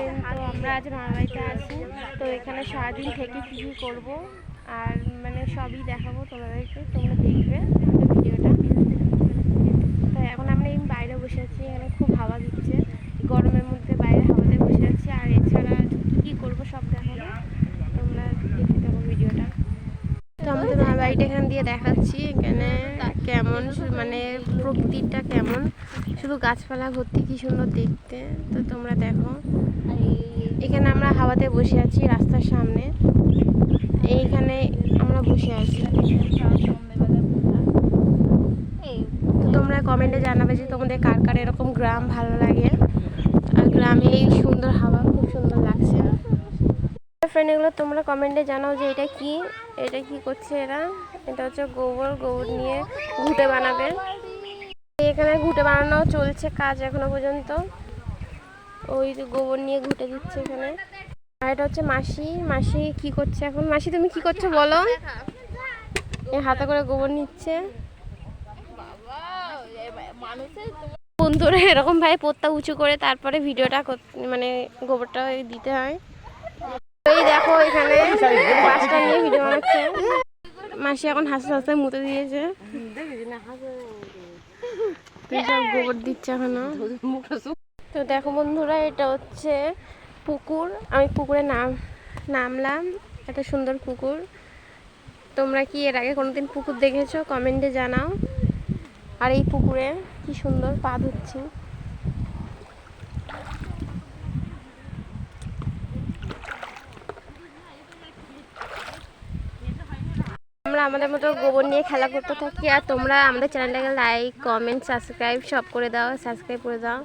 তো আমরা আজ মামার বাড়িতে আছি। তো এখানে সারাদিন থেকে কী কী করব আর মানে সবই দেখাবো তোমাদেরকে। তোমরা দেখবে ভিডিওটা। তো এখন আমরা এই বাইরে বসে আছি। এখানে খুব হাওয়া দিচ্ছে। গরমের মধ্যে বাইরে হাওয়াতে বসে আছি। আর এছাড়া কী কী করব সব দেখাবো। তোমরা দেখতে থাকো ভিডিওটা। তো আমাদের মামার বাড়িটা এখান দিয়ে দেখাচ্ছি। এখানে কেমন মানে প্রকৃতিটা কেমন? শুধু গাছপালা ভর্তি কি সুন্দর দেখতে? তো তোমরা দেখো। এখানে আমরা হাওয়াতে বসে আছি রাস্তার সামনে। এইখানে আমরা বসে আছি। তো তোমরা কমেন্টে জানাবে যে তোমাদের কার কার এরকম গ্রাম ভালো লাগে। আর গ্রামে এই সুন্দর হাওয়া খুব সুন্দর লাগছে ফ্রেন্ড এগুলো তোমরা কমেন্টে জানাও যে এটা কি এটা কি করছে এরা। এটা হচ্ছে গোবর গোবর নিয়ে ঘুটে বানাবে। এখানে ঘুটে বানানো চলছে কাজ এখনও পর্যন্ত। ওই গোবর নিয়ে ঘুটে দিচ্ছে এখানে। আর এটা হচ্ছে মাসি। মাসি কি করছে এখন? মাসি, তুমি কি করছ বলো? হাতে করে গোবর নিচ্ছে। বন্ধুরা, এরকম ভাবে পোত্তা উঁচু করে তারপরে ভিডিওটা মানে গোবরটা দিতে হয়। এই দেখো এখানে বাসটা নিয়ে ভিডিও বানাচ্ছে। মাসি এখন হাসতে হাসতে মুতে দিয়েছে। সব গোবর দিচ্ছে এখনও। তো দেখো বন্ধুরা, এটা হচ্ছে পুকুর। আমি পুকুরে নাম, নামলাম একটা সুন্দর পুকুর। তোমরা কি এর আগে কোনোদিন পুকুর দেখেছ? কমেন্টে জানাও। আর এই পুকুরে কি সুন্দর পা ধুচ্ছি। আমরা আমাদের মতো গোবর নিয়ে খেলা করতে থাকি। আর তোমরা আমাদের চ্যানেলটাকে লাইক কমেন্ট সাবস্ক্রাইব সব করে দাও সাবস্ক্রাইব করে দাও।